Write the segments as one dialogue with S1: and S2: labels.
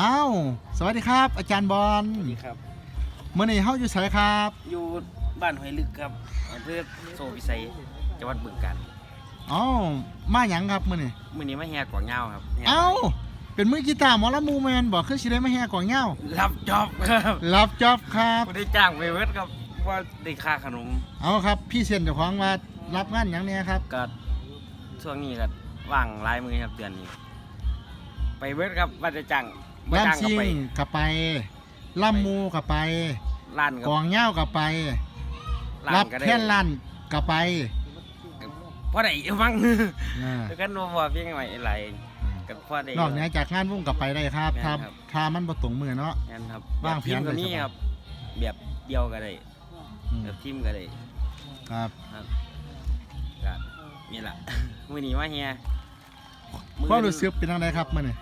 S1: อ้าว สวัสดีครับ อาจารย์บอล
S2: สวัสดีครับ
S1: เมื่อนี้เฮาอยู่ไสครับ
S2: อยู่บ้านหอยลึกครับอำเภอโซพิสัยจังหวัดบึงกาฬ
S1: อ้าว มาหยังครับมื้อนี้
S2: มื้อนี้มาแห่กวางเงาครับแห่
S1: เอ้าเป็นมือกีตาร์หมอลำมูแมนบอกคือสิได้มาแห่กวางเหงา
S2: รับจอบครับ
S1: รับจ็อบครับ
S2: บ่ได้จ้างไปเวิร์ดครับว่าได้ค่าขนม
S1: เอาครับ พี่เซียนเจ้าของว่ารับงานหยังเนี่ยครับ
S2: ก็ช่วงนี้ก็ว่างหลายมือครับเดือนนี้ ไปเวิร์ดครับว่าจะจ้าง บ่จ้าง
S1: ลำ
S2: ก็
S1: ซิง
S2: ไป
S1: กับไปลำมูกับไป
S2: ร้าน
S1: ก
S2: ก็
S1: วางเหงากับไป
S2: ร้า
S1: รั
S2: น
S1: บ
S2: ก็ได้
S1: แค่ลั่นกับไป
S2: พอได้ฟัง
S1: อ่า
S2: แล้วก็นัวเพียงใหม่อะไรก็พอได้
S1: นอกเหนือจากงานวงกับไปได้ครับ
S2: แม่น
S1: ถ้า
S2: ครับ
S1: ถ้ามันบ่ตรงมือเนาะ
S2: งั้นครับ
S1: วางแผน
S2: แบบทีมก็มี
S1: ไว้สบาย
S2: ครับ แบบเดียวก็ได้
S1: อืม
S2: แบบทีมก็ได้
S1: ครับ
S2: ครับก็นี่แหละมื้อนี้ว่าเฮียมื้อ
S1: ความรู้สึกเป็นจังไดครับมื้อนี้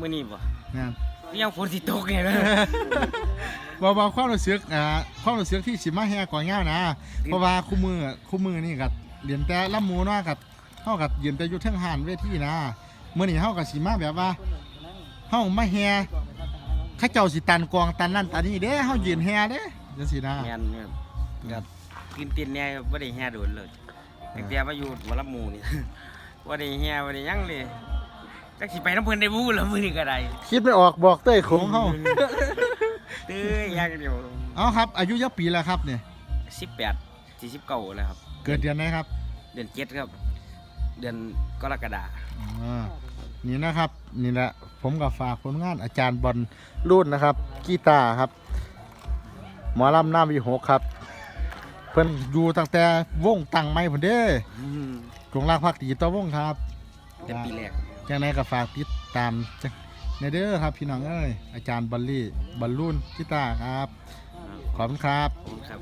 S2: มื้อนี้บ่
S1: งาน
S2: ยังฝนสิตกไงนะ
S1: บ่บ่ความรู้สึกอ่าความรู้สึกที่สิมาแห่กวางเหงานะเพราะว่าคู่มือคู่มือนี่ก็เรียนแต่ลำมูเนาะกับเฮาก็ยืนแต่อยู่เทิงหานเวทีนะมื้อนี้เฮาก็สิมาแบบว่าเฮามาแห่เขาเจ้าสิตันกวางตันนั่นตันนี้เด้เฮายืนแห่เด้จังซี่นะ
S2: แม่นเนี่ยก็กินตินเนี่ยบ่ได้แฮ่โดนเลยตั้งแต่มาอยู่หมอลำหมู่นี่บ่ได้แฮ่บ่ได้หยังเลย จักสิไปน้ำเพิ่นได้บู้แล้วมื้อนี้ก็ได้
S1: คิดไม่ออกบอกเต้ยโขงเฮา
S2: ตื้ออย่างเดียว
S1: เอาครับ อายุยักปีแล้วครับเนี่ย
S2: 18 49แล้วครับ
S1: เกิดเดือนไหนครับ
S2: เดือน7ครับ เดือนกรกฎาคม
S1: อ่านี่นะครับ นี่แหละผมกับฝากผลงานอาจารย์บอลรุ่นนะครับ กีตาร์ครับ หมอลำหน้าวีหกครับ เพิ่นอยู่ตั้งแต่วงตั้งไม่ผมเด้กงลางพักดีต่อวงครับ
S2: แต่ปีแรก
S1: จังไดก็ฝากติดตามในเด้อครับพี่น้องเอ้ยอาจารย์บอลลี่บอลลูนกีตาร์ครับ ขอบคุณครับ
S2: ขอบคุณครับ